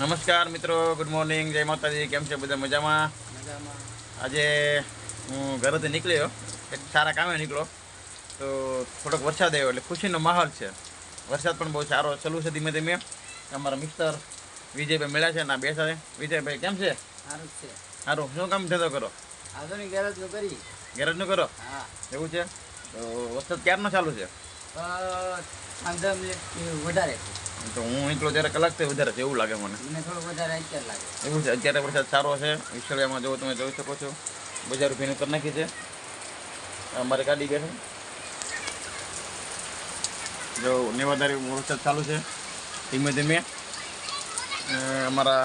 નમસ્કાર મિત્રો good morning જય માતાજી કેમ છે બધા મજામાં? મજામાં. આજે હું ઘરેથી નીકળ્યો એક સારા કામે નીકળ્યો તો થોડોક વરસાદ આવ્યો એટલે ખુશીનો માહોલ છે. વરસાદ પણ બહુ સારો ચાલુ છે ધીમે ધીમે. અમારા મિસ્ટર વિજયભાઈ મળ્યા છે ના બેસા છે. વિજયભાઈ કેમ છે? સારું છે. સારું. શું કામ ધંધો કરો? આધુનિક ગેરેજનું કરી ગેરેજનું કરો? હા. એવું છે? તો વરસાદ ક્યારનો ચાલુ છે? વધારે તો હું એકલો જ્યારે કલાક કલાકથી વધારે છે એવું લાગે મને. મને વધારે લાગે. એવું છે અત્યારે વરસાદ સારો છે. વિસળિયામાં જો તમે જોઈ શકો છો. બજાર ભીનું કરી નાખી છે. અમારે ગાડી ગયા છે. જો નેવાદારી વરસાદ ચાલુ છે. ધીમે ધીમે અમારા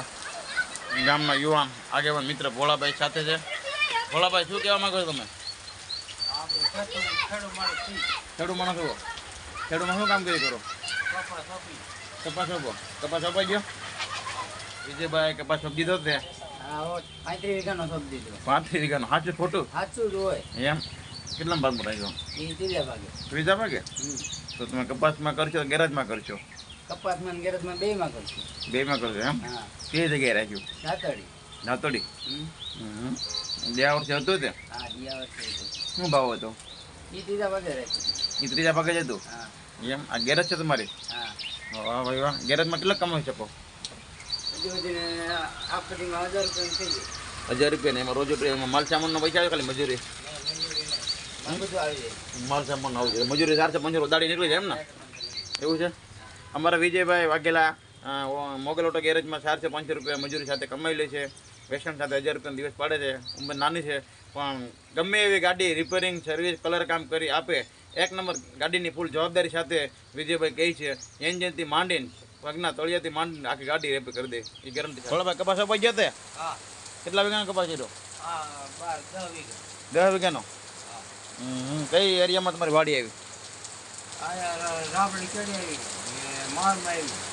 ગામના યુવાન આગેવાન મિત્ર ભોળાભાઈ સાથે છે. ભોળાભાઈ શું કહેવા માંગો તમે? ખેડૂત માણસ છો. ખેડૂતમાં શું કામ કરી કરો? કપાસ સોંપો. કપાસ સોંપાઈ ગયો વિજયભાઈ કપાસ સોંપી દીધો તે પાંત્રીસ વીઘાનો સોંપ દીધો. પાંત્રીસ વીઘાનો. સાચું ખોટું? સાચું જ હોય. એમ? કેટલા ભાગ રાખ્યો? એ ત્રીજા ભાગે. ત્રીજા ભાગે? તો તમે કપાસમાં કરશો ગેરેજમાં કરશો? કપાસમાં ગેરેજમાં બેમાં કરશો. બેમાં કરશો એમ? હા. કઈ જગ્યાએ રાખ્યું. સાતડી નાતોડી હમ. બે વર્ષે હતું તે? શું ભાવ હતો? એ ત્રીજા ભાગે રાખ્યું. એ ત્રીજા ભાગે જ હતું? હા. એમ? આ ગેરેજ છે તમારી? હા. વાહ ભાઈ વાહ. ગેરેજમાં કેટલા કમાઈ શકો? હજાર રૂપિયા રૂપિયા ને એમાં રોજ એમાં માલ સામાનનો પૈસા આવે ખાલી મજૂરી? માલ સામાન આવું છે. મજૂરી ચારસો પંચોતેર દાડી નીકળી જાય એમ ને? એવું છે? અમારા વિજયભાઈ વાઘેલા અ, ઓ- મોગલ ઓટો ગેરેજમાં ચારસો પાંચસો રૂપિયા મજૂરી સાથે કમાઈ લે છે. પેશન્ટ સાથે હજાર રૂપિયાનો દિવસ પાડે છે. ઉંમર નાની છે. પણ ગમે એવી ગાડી રિપેરિંગ સર્વિસ કલર કામ કરી આપે એક નંબર ગાડીની ફૂલ જવાબદારી સાથે વિજયભાઈ કહે છે એન્જિનથી માંડીને પગના તળિયાથી માંડીને આખી ગાડી રેપ કરી દે. એ ગેરંટી થોડા કપાસ અપાઈ ગયા તે? હા. કેટલા વીઘાનો કપાસ કર્યો? હા બાર દસ વીઘા. વીઘાનો? હમ, કઈ એરિયામાં તમારી વાડી આવી? રાબડી આવી મારમાં આવી.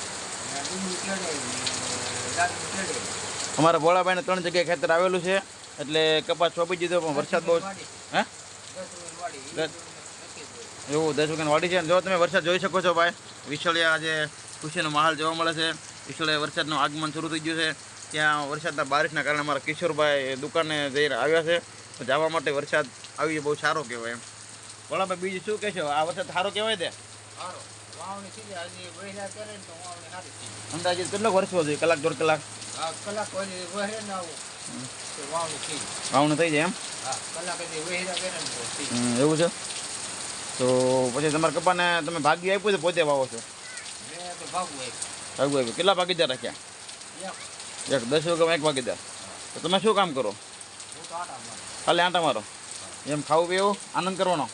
અમારા ભોળાભાઈને ત્રણ જગ્યાએ ખેતર આવેલું છે એટલે કપાસ છોપી દીધો પણ વરસાદ બહુ હે? એવું દસ વીઘાની વાડી છે. જો તમે વરસાદ જોઈ શકો છો ભાઈ વિશળિયા આજે ખુશીનો માહોલ જોવા મળે છે. વિશળિયા વરસાદનું આગમન શરૂ થઈ ગયું છે. ત્યાં વરસાદના બારિશના કારણે અમારા કિશોરભાઈ દુકાને જઈને આવ્યા છે. તો જવા માટે વરસાદ આવી બહુ સારો કહેવાય એમ. વડાભાઈ બીજું શું કહેશો? આ વરસાદ સારો કહેવાય તે. અંદાજે કેટલો વર્ષો છે? કલાક દોઢ કલાક? વાવણી થઈ જાય. એમ? એવું છે? તો પછી તમારા કપાને તમે ભાગ્ય આપ્યું છે, પોતે વાવો છો? ભાગવું આપ્યું. કેટલા ભાગીદાર રાખ્યા? એક. દસ વીઘામાં એક ભાગીદાર. તો તમે શું કામ કરો? ખાલી આંટા મારો. એમ ખાવું પીવું, આનંદ કરવાનો.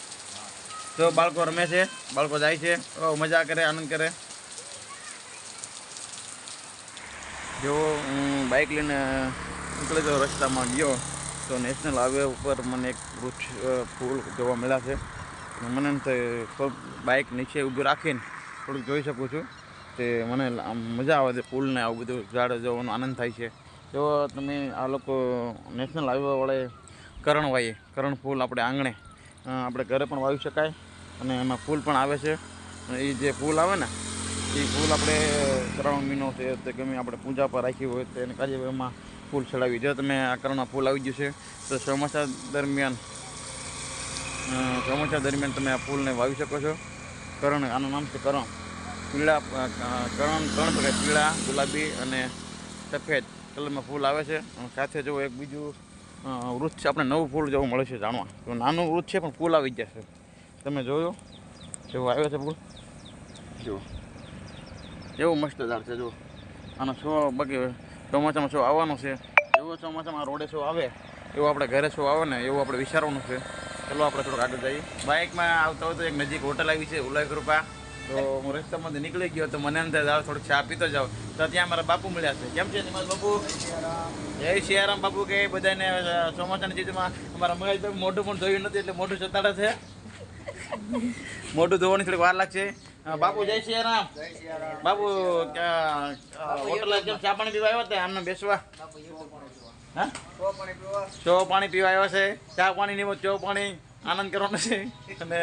તો બાળકો રમે છે, બાળકો જાય છે. મજા કરે, આનંદ કરે. જો હું બાઇક લઈને નીકળે તો રસ્તામાં ગયો, તો નેશનલ હાઈવે ઉપર મને એક વૃક્ષ ફૂલ જોવા મળ્યા છે. મને બાઇક નીચે ઊભું રાખીને થોડુંક જોઈ શકું છું તે મને મજા આવે છે ફૂલને આવું બધું ઝાડ જોવાનો આનંદ થાય છે. જો તમે આ લોકો નેશનલ હાઈવે કરણ વાવીએ કરણ ફૂલ આપણે આંગણે આપણે ઘરે પણ વાવી શકાય અને એમાં ફૂલ પણ આવે છે. એ જે ફૂલ આવે ને એ ફૂલ આપણે શ્રાવણ મહિનો છે તે ગમે આપણે પૂજા પર રાખી હોય તો એને કાજે ફૂલ ચડાવી. જો તમે આ કરણમાં ફૂલ આવી ગયું છે, તો ચોમાસા દરમિયાન ચોમાસા દરમિયાન તમે આ ફૂલને વાવી શકો છો. કરણ આનું નામ છે કરણ. પીળા કરણ ત્રણ પ્રકાર પીળા ગુલાબી અને સફેદ કલરમાં ફૂલ આવે છે. અને સાથે જો એક બીજું વૃક્ષ છે આપણે નવું ફૂલ જોવું મળે છે જાણવા. તો નાનું વૃક્ષ છે પણ ફૂલ આવી જશે. તમે જોયો? જેવું આવ્યો છે ફૂલ? જુઓ એવું મસ્ત ઝાડ છે જુઓ આનો શો બાકી ચોમાસામાં શો આવવાનો છે? એવો ચોમાસામાં રોડે શો આવે? એવું આપણે ઘરે શો આવે ને એવું આપણે વિચારવાનું છે. ચલો આપણે થોડુંક આગળ જઈએ. બાઇકમાં આવતા હોય તો એક નજીક હોટલ આવી છે ઉલય કૃપા તો હું રસ્તામાંથી નીકળી ગયો, તો મને એમ થાય જાવ થોડુંક ચા પીતો જાઉં તો ત્યાં મારા બાપુ મળ્યા છે. કેમ છે બાપુ? જય સિયારામ બાપુ કે બધાને ચોમાસાની ચીજમાં અમારા મહેશભાઈ મોઢું પણ ધોયું નથી, એટલે મોઢું ચતાડે છે. મોઢું ધોવાની થોડીક વાર લાગશે. બાપુ જય સિયારામ. રામ બાપુ હોટલે ચા પાણી પીવા આવ્યા હતા? આમને બેસવા. ચો પાણી પીવા. આવ્યા છે. ચા પાણી નહીં ચો પાણી આનંદ કરવાનો છે. અને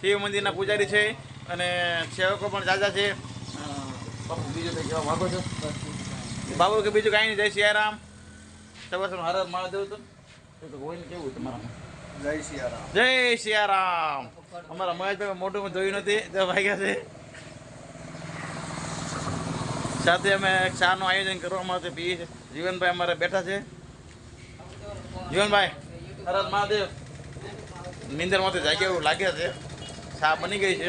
શિવ મંદિરના પૂજારી છે. અને સેવકો પણ જાજા છે. બાપુ બીજું કંઈ કહેવા માગો છો? બાબુ કે બીજું કાંઈ નહીં. જય સિયારામ. રામ હર હરદ મહાદેવ દેવું તો હોય કેવું તમારામાં? જય સિયારામ જય સિયારામ અમારા મહેશભાઈ મોઢું જોયું નથી તો ભાગ્યા છે. સાથે અમે ચાનું આયોજન કરવા માટે પીએ જીવનભાઈ અમારે બેઠા છે. જીવનભાઈ હર હર મહાદેવ નિંદરમાંથી જાગ્યા એવું લાગે છે. ચા બની ગઈ છે.